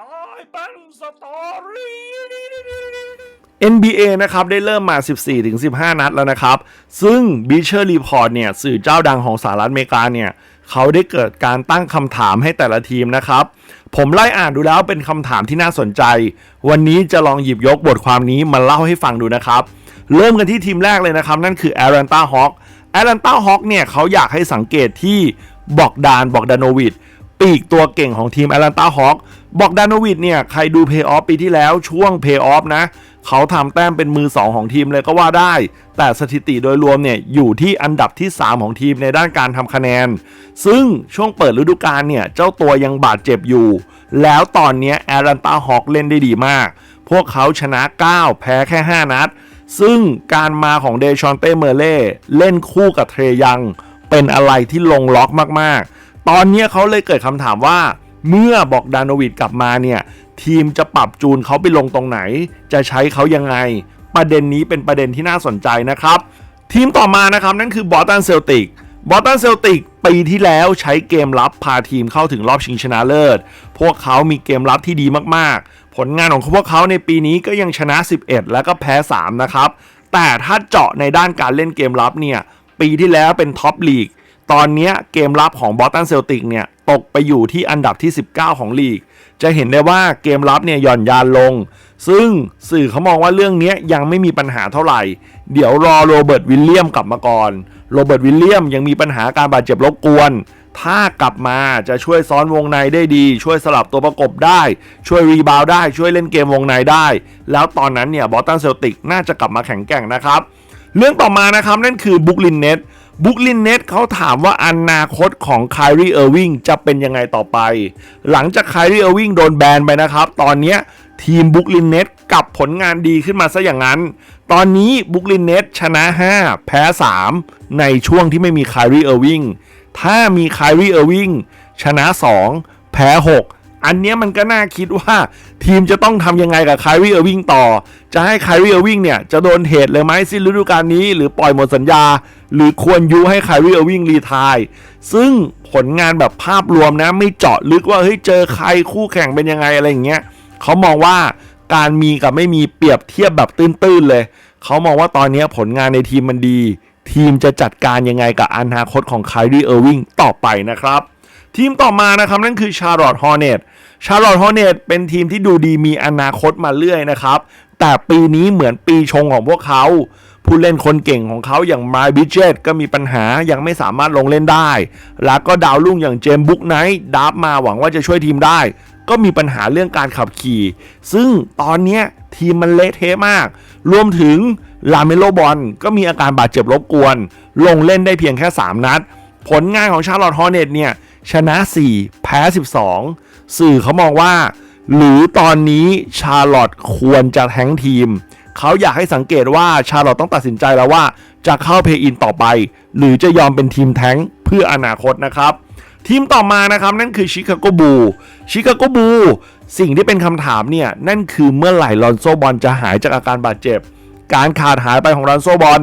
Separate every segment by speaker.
Speaker 1: ตายเป็นสตอรี่
Speaker 2: NBA นะครับได้เริ่มมา 14-15 นัดแล้วนะครับ ซึ่ง b e a c h e r Report เนี่ยสื่อเจ้าดังของสหรัฐอเมริกาเนี่ยเขาได้เกิดการตั้งคำถามให้แต่ละทีมนะครับ ผมไล่อ่านดูแล้วเป็นคำถามที่น่าสนใจ วันนี้จะลองหยิบยกบทความนี้มาเล่าให้ฟังดูนะครับ เริ่มกันที่ทีมแรกเลยนะครับ นั่นคือ Atlanta Hawks Atlanta Hawks เนี่ยเขาอยากให้สังเกตที่บอกดานบอกดานโนวิดปีกตัวเก่งของทีมแอ บอกดานวิดเนี่ย ใครดูเพย์ออฟปีที่แล้วช่วงเพย์ออฟนะ เขาทำแต้มเป็นมือ 2 ของทีมเลยก็ว่าได้ แต่สถิติโดยรวมเนี่ย อยู่ที่อันดับที่ 3 ของทีมในด้านการทำคะแนน ซึ่งช่วงเปิดฤดูกาลเนี่ย เจ้าตัวยังบาดเจ็บอยู่ แล้วตอนนี้แอตแลนตาฮอคเล่นได้ดีมาก พวกเขาชนะ 9 แพ้แค่ 5 นัด ซึ่งการมาของเดชอนเต้เมเล่เล่นคู่กับเทรยัง เป็นอะไรที่ลงล็อกมากๆ ตอนนี้เขาเลยเกิดคำถามว่า เมื่อบอกดานวิดกลับมาเนี่ย ทีมจะปรับจูนเขาไปลงตรงไหน จะใช้เขายังไง ประเด็นนี้เป็นประเด็นที่น่าสนใจนะครับ ทีมต่อมานะครับนั่นคือบอสตันเซลติกบอสตันเซลติกปีที่แล้วใช้เกมรับพาทีมเข้าถึงรอบชิงชนะเลิศ พวกเขามีเกมรับที่ดีมากๆ ผลงานของพวกเขาในปีนี้ก็ยังชนะ 11 แล้วก็แพ้ 3 นะครับ แต่ถ้าเจาะในด้านการเล่นเกมรับเนี่ย ปีที่แล้วเป็นท็อปลีก ตอนนี้เกมรับของบอสตันเซลติกเนี่ย ตกไปอยู่ที่อันดับที่ 19 ของลีก จะเห็นได้ว่าเกมรับเนี่ยหย่อนยานลง ซึ่งสื่อเขามองว่าเรื่องนี้ยังไม่มีปัญหาเท่าไหร่ เดี๋ยวรอโรเบิร์ตวิลเลียมกลับมาก่อน โรเบิร์ตวิลเลียมยังมีปัญหาการบาดเจ็บรบกวน ถ้ากลับมาจะช่วยซ้อนวงในได้ดี ช่วยสลับตัวประกบได้ ช่วยรีบาวได้ ช่วยเล่นเกมวงในได้ แล้วตอนนั้นเนี่ยบอสตันเซลติกน่าจะกลับมาแข็งแกร่งนะครับ เรื่องต่อมานะครับนั่นคือบุกลินเน็ต บุกลินเน็ตเขาถามว่าอนาคตของไคลรีเออร์วิงจะเป็นยังไงต่อไป หลังจากไคลรีเออร์วิงโดนแบนไปนะครับ ตอนนี้ทีมบุกลินเน็ตกลับผลงานดีขึ้นมาซะอย่างนั้น ตอนนี้บุกลินเน็ตชนะ 5 แพ้ 3 ในช่วงที่ไม่มีไคลรีเออร์วิงถ้ามีไคลรีเออร์วิงชนะ 2 แพ้ 6อันนี้มันก็น่าคิดว่าทีมจะต้องทำยังไงกับไคลรีเออร์วิงต่อ จะให้ไคลรีเออร์วิงเนี่ย จะโดนเทรดเลยไหมสิ้นฤดูกาลนี้ หรือปล่อยหมดสัญญา หรือควรยุให้คลรีเออร์วิงรีทาย ซึ่งผลงานแบบภาพรวมนะ ไม่เจาะลึกว่า เฮ้ย เจอใครคู่แข่งเป็นยังไง อะไรอย่างเงี้ยเขามองว่าการมีกับไม่มีเปรียบเทียบแบบตื้นๆเลย เขามองว่าตอนนี้ผลงานในทีมมันดี ทีมจะจัดการยังไงกับอนาคตของคลรีเออร์วิงต่อไปนะครับ ทีมต่อมานะครับนั่นคือชาร์ลอตฮอร์เนตชาร์ลอตฮอร์เนตเป็นทีมที่ดูดีมีอนาคตมาเรื่อยนะครับแต่ปีนี้เหมือนปีชงของพวกเขา ผู้เล่นคนเก่งของเขาอย่างไมล์บิเจตก็มีปัญหายังไม่สามารถลงเล่นได้ แล้วก็ดาวรุ่งอย่างเจมบุ๊กไนท์ดับมาหวังว่าจะช่วยทีมได้ ก็มีปัญหาเรื่องการขับขี่ ซึ่งตอนนี้ทีมมันเละเทะมาก รวมถึงลาเมโลบอลก็มีอาการบาดเจ็บรบกวน ลงเล่นได้เพียงแค่ 3 นัด ผลงานของชาร์ลอตฮอร์เนตเนี่ย ชนะ 4 แพ้ 12 สื่อเขามองว่า หรือตอนนี้ชาร์ลอตควรจะแท้งทีม เขาอยากให้สังเกตว่าชาร์ลอตต้องตัดสินใจแล้วว่า จะเข้าเพย์อินต่อไป หรือจะยอมเป็นทีมแท้งเพื่ออนาคตนะครับ ทีมต่อมานะครับนั่นคือชิคาโกบูชิคาโกบูสิ่งที่เป็นคำถามเนี่ย นั่นคือเมื่อไหร่ลอนโซบอลจะหายจากอาการบาดเจ็บ การขาดหายไปของรอนโซบอล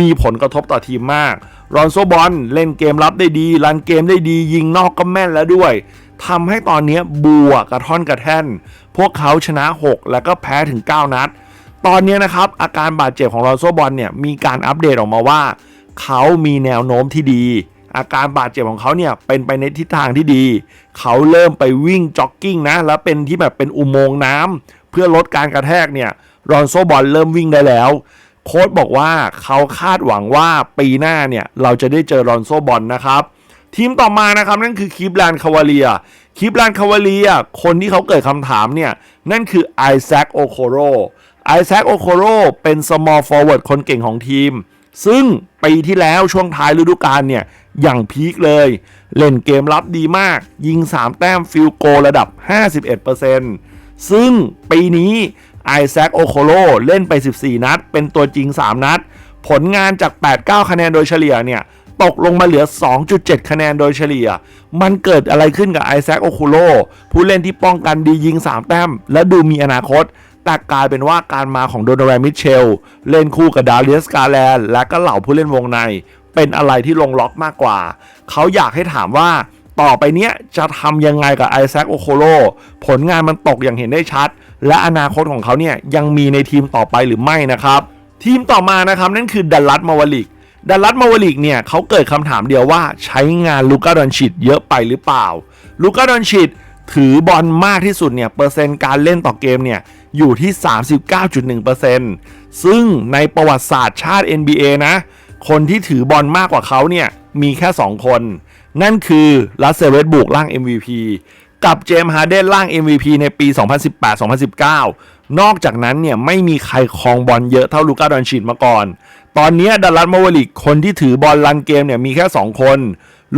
Speaker 2: มีผลกระทบต่อทีมมากรอนโซบอลเล่นเกมรับได้ดีรันเกมได้ดี ยิงนอกก็แม่นแล้วด้วยทำให้ตอนนี้บัวกระท่อนกระแท่น พวกเขาชนะ 6 แล้วก็แพ้ถึง 9 นัด ตอนนี้นะครับ อาการบาดเจ็บของรอนโซบอลเนี่ยมีการอัปเดตออกมาว่า เขามีแนวโน้มที่ดี อาการบาดเจ็บของเขาเนี่ยเป็นไปในทิศทางที่ดี เขาเริ่มไปวิ่งจ็อกกิ้งนะ แล้วเป็นที่แบบเป็นอุโมงค์น้ำเพื่อลดการกระแทกเนี่ยรอนโซบอลเริ่มวิ่งได้แล้ว โค้ชบอกว่าเขาคาดหวังว่าปีหน้าเนี่ยเราจะได้เจอรอนโซบอลนะครับทีมต่อมานะครับนั่นคือคีบแลนคาวาเลียคีบแลนคาวาเลียคนที่เขาเกิดคำถามเนี่ยนั่นคือไอแซคโอโคโร ไอแซคโอโคโรเป็น small forward คนเก่งของทีม ซึ่งปีที่แล้วช่วงท้ายฤดูกาลเนี่ย อย่างพีคเลย เล่นเกมรับดีมาก ยิง 3 แต้มฟิลโกระดับ 51%ซึ่งปีนี้ไอแซคโอโคโลเล่นไป 14 นัด เป็นตัวจริง 3 นัด ผลงานจาก 8-9 คะแนนโดยเฉลี่ยเนี่ยตกลงมาเหลือ 2.7 คะแนนโดยเฉลี่ย มันเกิดอะไรขึ้นกับไอแซคโอคูโลผู้เล่นที่ป้องกันดียิง 3 แต้ม และดูมีอนาคต แต่กลายเป็นว่าการมาของโดนแรมมิเชล เล่นคู่กับดาเลียสกาแลนและก็เหล่าผู้เล่นวงใน เป็นอะไรที่ลงล็อกมากกว่า เขาอยากให้ถามว่าต่อไปเนี้ยจะทำยังไงกับไอแซคโอโคโลผลงานมันตกอย่างเห็นได้ชัด และอนาคตของเขาเนี่ยยังมีในทีมต่อไปหรือไม่นะครับ ทีมต่อมานะครับนั่นคือดัลลัสมาวลิกดัลลัสมาวลิกเนี่ยเขาเกิดคำถามเดียวว่าใช้งานลูก้าดอนชิดเยอะไปหรือเปล่าลูก้าดอนชิด ถือบอลมากที่สุดเนี่ย เปอร์เซ็นต์การเล่นต่อเกมเนี่ย อยู่ที่ 39.1%ซึ่งในประวัติศาสตร์ชาติ NBA นะ คนที่ถือบอลมากกว่าเขาเนี่ย มีแค่ 2 คน นั่นคือลัสเซเวตบุกล่าง MVP กับเจมส์ฮาร์เดนล่าง MVP ในปี 2018-2019 นอกจากนั้นเนี่ย ไม่มีใครครองบอลเยอะเท่าลูก้าดอนชิดมาก่อน ตอนนี้ดัลลัสมาวลิกคนที่ถือบอลลันเกมเนี่ย มีแค่ 2 คน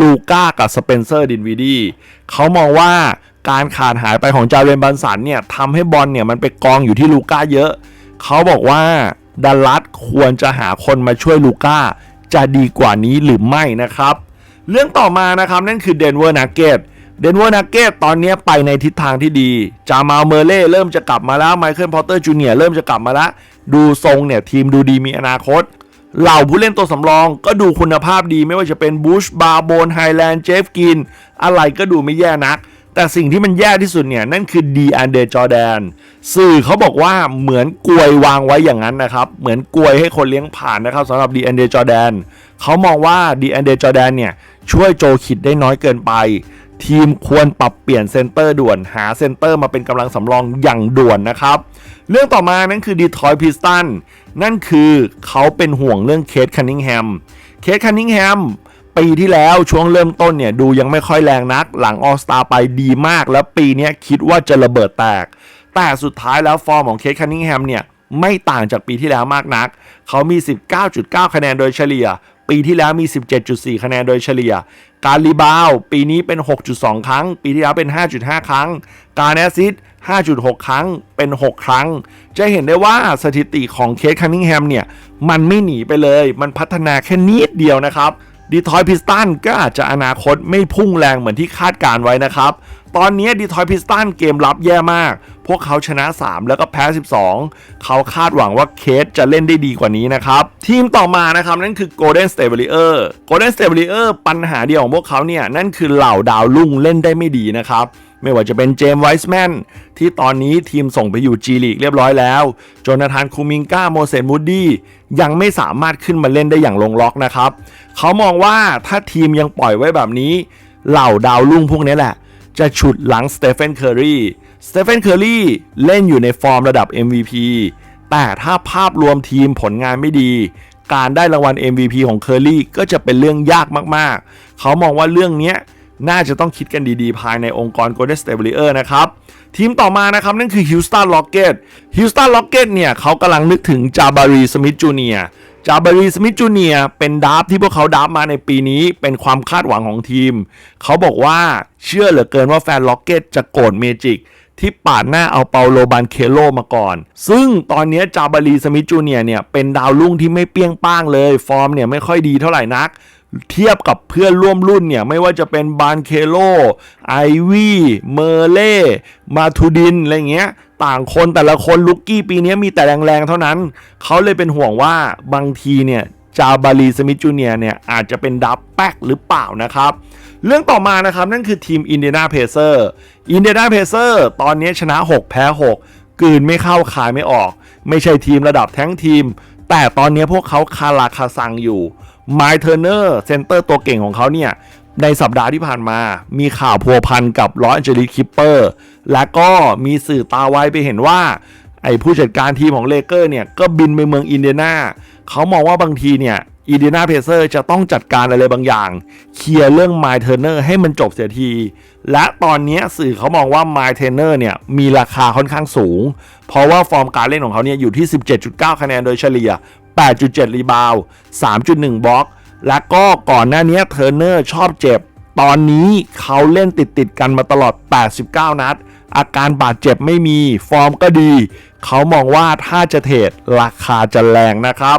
Speaker 2: ลูก้ากับสเปนเซอร์ดินวีดีเขามองว่า การขาดหายไปของจาเรนบันสันเนี่ยทำให้บอลเนี่ยมันไปกองอยู่ที่ลูก้าเยอะ เขาบอกว่าดัลลัสควรจะหาคนมาช่วยลูก้าจะดีกว่านี้หรือไม่นะครับ เรื่องต่อมานะครับนั่นคือเดนเวอร์นาเกตเดนเวอร์นาเกตตอนนี้ไปในทิศทางที่ดี จามาลเมอร์เล่เริ่มจะกลับมาแล้วไมเคิลพอตเตอร์จูเนียร์เริ่มจะกลับมาแล้ว ดูทรงเนี่ยทีมดูดีมีอนาคต เหล่าผู้เล่นตัวสำรองก็ดูคุณภาพดีไม่ว่าจะเป็นบูชบาโบนไฮแลนด์เจฟกิน อะไรก็ดูไม่แย่นัก แต่สิ่งที่มันแย่ที่สุดเนี่ย นั่นคือดีอันเดจอแดนสื่อเขาบอกว่าเหมือนกลวยวางไว้อย่างนั้นนะครับ เหมือนกลวยให้คนเลี้ยงผ่านนะครับสำหรับดีอันเดจอแดนเขามองว่าดีอันเดจอแดนเนี่ยช่วยโจคิดได้น้อยเกินไป ทีมควรปรับเปลี่ยนเซนเตอร์ด่วนหาเซนเตอร์มาเป็นกำลังสำรองอย่างด่วนนะครับ เรื่องต่อมานั่นคือดีทรอยพิสตันนั่นคือเขาเป็นห่วงเรื่องเคสคันนิงแฮมเคสคันนิงแฮม ปีที่แล้วช่วงเริ่มต้นเนี่ยดูยังไม่ค่อยแรงนัก หลังออสตาไปดีมาก แล้วปีนี้คิดว่าจะระเบิดแตก แต่สุดท้ายแล้วฟอร์มของเคสคันนิงแฮมเนี่ยไม่ต่างจากปีที่แล้วมากนัก เขามี 19.9 คะแนนโดยเฉลี่ย ปีที่แล้วมี 17.4 คะแนนโดยเฉลี่ย การรีบาว ปีนี้เป็น 6.2 ครั้ง ปีที่แล้วเป็น 5.5 ครั้ง การแอสซิสต์5.6 ครั้งเป็น 6 ครั้ง จะเห็นได้ว่าสถิติของเคสคันนิงแฮมเนี่ย มันไม่หนีไปเลย มันพัฒนาแค่นิดเดียวนะครับ ดีทอยพิสตันก็อาจจะอนาคตไม่พุ่งแรงเหมือนที่คาดการไว้นะครับ ตอนนี้ดีทอยพิสตันเกมรับแย่มาก พวกเขาชนะ 3 แล้วก็แพ้ 12 เขาคาดหวังว่าเคสจะเล่นได้ดีกว่านี้นะครับ ทีมต่อมานะครับ นั่นคือ Golden State w a r r i o r Golden State w a r r i o r ปัญหาเดียวของพวกเขาเนี่ย นั่นคือเหล่าดาวรุ่งเล่นได้ไม่ดีนะครับ ไม่ว่าจะเป็นเจมส์ไวส์แมนที่ตอนนี้ทีมส่งไปอยู่ G League เรียบร้อยแล้วโจนาธานคูมิงกาโมเซนมูดดี้ยังไม่สามารถขึ้นมาเล่นได้อย่างลงล็อกนะครับ เขามองว่าถ้าทีมยังปล่อยไว้แบบนี้ เหล่าดาวรุ่งพวกนี้แหละ จะฉุดหลังสเตเฟนเคอร์รีสเตเฟนเคอร์รีเล่นอยู่ในฟอร์มระดับ MVP แต่ถ้าภาพรวมทีมผลงานไม่ดี การได้รางวัล MVP ของเคอร์รีก็จะเป็นเรื่องยากมากๆ เขามองว่าเรื่องนี้ น่าจะต้องคิดกันดีๆ ภายในองค์กร Golden State Warriors นะครับ ทีมต่อมานะครับ นั่นคือ Houston Rockets Houston Rockets เนี่ยเขากำลังนึกถึงจาบารีสมิธจูเนียจาบารีสมิธจูเนียเป็นดับที่พวกเขาดับมาในปีนี้เป็นความคาดหวังของทีม เขาบอกว่าเชื่อเหลือเกินว่าแฟนล็อกเก็ตจะโกรธเมจิกที่ปาดหน้าเอาเปาโลบานเคโลมาก่อน ซึ่งตอนนี้จาบารีสมิธจูเนียเนี่ยเป็นดาวรุ่งที่ไม่เปี้ยงป้างเลย ฟอร์มเนี่ยไม่ค่อยดีเท่าไหร่นัก เทียบกับเพื่อนร่วมรุ่นเนี่ย ไม่ว่าจะเป็นบานเคโล ไอวี่เมอร์เล่ มาทูดิน อะไรเงี้ย ต่างคนแต่ละคนลุกกี้ปีนี้มีแต่แรงๆเท่านั้น เขาเลยเป็นห่วงว่าบางทีเนี่ยจาบารีสมิธจูเนียเนี่ย อาจจะเป็นดับแป๊กหรือเปล่านะครับ เรื่องต่อมานะครับ นั่นคือทีมอินเดียนาเพเซอร์อินเดียนาเพเซอร์ตอนนี้ชนะ 6 แพ้ 6กืนไม่เข้าขายไม่ออก ไม่ใช่ทีมระดับแท้งทีม แต่ตอนนี้พวกเขาคาราคาซังอยู่ ไมเทอร์เนอร์เซนเตอร์ตัวเก่งของเขาเนี่ย ในสัปดาห์ที่ผ่านมา มีข่าวพัวพันกับลอสแอนเจลิสคิปเปอร์และก็มีสื่อตาไวไปเห็นว่า ไอ้ผู้จัดการทีมของเลเกอร์เนี่ย ก็บินไปเมืองอินเดียนาเขามองว่าบางทีเนี่ยอินเดียนาเพเซอร์จะต้องจัดการอะไรบางอย่าง เคลียร์เรื่องไมเทอร์เนอร์ให้มันจบเสียที และตอนนี้สื่อเขามองว่าไมเทอร์เนอร์เนี่ยมีราคาค่อนข้างสูง เพราะว่าฟอร์มการเล่นของเขาเนี่ยอยู่ที่ 17.9 คะแนนโดยเฉลี่ย 8.7 รีบาว 3.1 บล็อก และก็ก่อนหน้านี้เทอร์เนอร์ชอบเจ็บ ตอนนี้เขาเล่นติดติดกันมาตลอด 89 นัด อาการบาดเจ็บไม่มี ฟอร์มก็ดี เขามองว่าถ้าจะเทรดราคาจะแรงนะครับ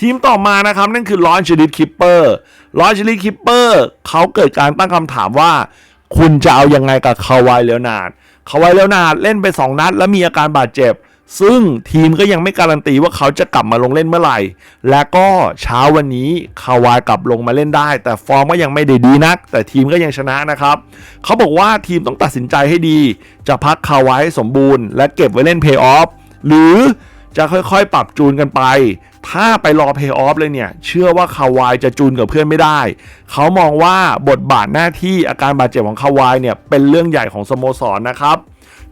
Speaker 2: ทีมต่อมานะครับ นั่นคือลอนชลิดคิปเปอร์ลอนชลิดคิปเปอร์เขาเกิดการตั้งคำถามว่า คุณจะเอายังไงกับคาวายเลโอนาร์ดคาวายเลโอนาร์ดเล่นไป 2 นัด แล้วมีอาการบาดเจ็บ ซึ่งทีมก็ยังไม่การันตีว่าเขาจะกลับมาลงเล่นเมื่อไหร่ และก็เช้าวันนี้คาวายกลับลงมาเล่นได้ แต่ฟอร์มก็ยังไม่ได้ดีนัก แต่ทีมก็ยังชนะนะครับ เขาบอกว่าทีมต้องตัดสินใจให้ดี จะพักคาวายให้สมบูรณ์ และเก็บไว้เล่นเพย์ออฟหรือจะค่อยๆ ปรับจูนกันไป ถ้าไปรอเพย์ออฟเลยเนี่ย เชื่อว่าคาวายจะจูนกับเพื่อนไม่ได้ เขามองว่าบทบาทหน้าที่อาการบาดเจ็บของคาวายเนี่ยเป็นเรื่องใหญ่ของสโมสรนะครับ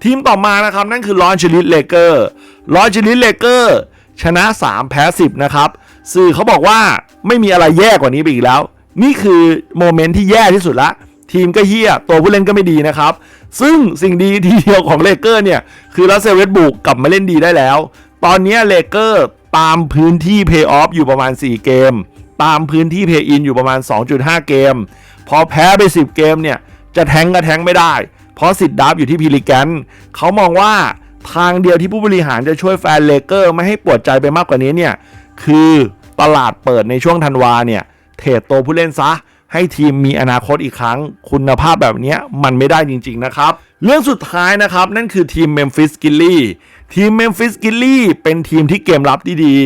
Speaker 2: ทีมต่อมานะครับนั่นคือลอนชิลิตเลเกอร์ลอนชิลิตเลเกอร์ชนะ 3 แพ้ 10 นะครับ สื่อเขาบอกว่าไม่มีอะไรแย่กว่านี้ไปอีกแล้ว นี่คือโมเมนต์ที่แย่ที่สุดละ ทีมก็เฮี้ย ตัวผู้เล่นก็ไม่ดีนะครับ ซึ่งสิ่งดีทีเดียวของเลเกอร์เนี่ย คือรัสเซเวสบุกกลับมาเล่นดีได้แล้ว ตอนนี้เลเกอร์ตามพื้นที่เพย์ออฟอยู่ประมาณ 4 เกม ตามพื้นที่เพย์อินอยู่ประมาณ 2.5 เกม พอแพ้ไป 10 เกมเนี่ยจะแทงก็แทงไม่ได้ เพราะสิทธิ์ดับอยู่ที่พิลิแกนเขามองว่าทางเดียวที่ผู้บริหารจะช่วยแฟนเลเกอร์ไม่ให้ปวดใจไปมากกว่านี้เนี่ย คือตลาดเปิดในช่วงธันวาเนี่ย เทรดตัวผู้เล่นซะ ให้ทีมมีอนาคตอีกครั้ง คุณภาพแบบนี้มันไม่ได้จริง ๆ นะครับ เรื่องสุดท้ายนะครับ นั่นคือทีมเมมฟิสกิลลี่ทีมเมมฟิสกิลลี่เป็นทีมที่เกมรับที่ดี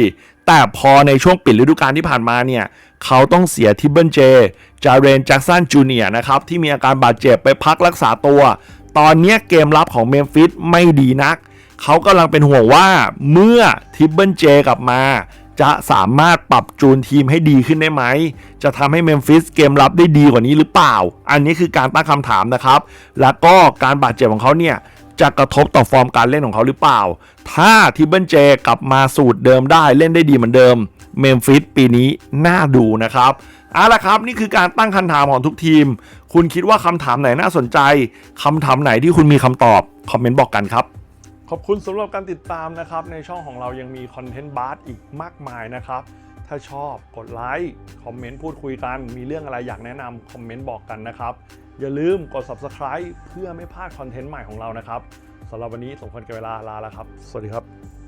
Speaker 2: แต่พอในช่วงปิดฤดูกาลที่ผ่านมาเนี่ย เขาต้องเสียทิบเบิลเจ จาเรนแจ็กสันจูเนียร์นะครับ ที่มีอาการบาดเจ็บไปพักรักษาตัว ตอนนี้เกมรับของเมมฟิสไม่ดีนัก เขากำลังเป็นห่วงว่าเมื่อทิบเบิลเจกลับมา จะสามารถปรับจูนทีมให้ดีขึ้นได้ไหม จะทำให้เมมฟิสเกมรับได้ดีกว่านี้หรือเปล่า อันนี้คือการตั้งคำถามนะครับ แล้วก็การบาดเจ็บของเขาเนี่ยจะกระทบต่อฟอร์มการเล่นของเขาหรือเปล่า ถ้าทิบเบิลเจกลับมาสูตรเดิมได้เล่นได้ดีเหมือนเดิม เมมฟิสปีนี้น่าดูนะครับเอาละครับนี่คือการตั้งคำถามของทุกทีม คุณคิดว่าคำถามไหนน่าสนใจคำถามไหนที่คุณมีคำตอบ คอมเมนต์บอกกันครับ ขอบคุณสำหรับการติดตามนะครับ ในช่องของเรายังมีคอนเทนต์บาร์อีกมากมายนะครับ ถ้าชอบกดไลค์คอมเมนต์พูดคุยกัน มีเรื่องอะไรอยากแนะนำคอมเมนต์บอกกันนะครับ อย่าลืมกด subscribe เพื่อไม่พลาดคอนเทนต์ใหม่ของเรานะครับสำหรับวันนี้สมควรกับเวลาลาแล้วครับ สวัสดีครับ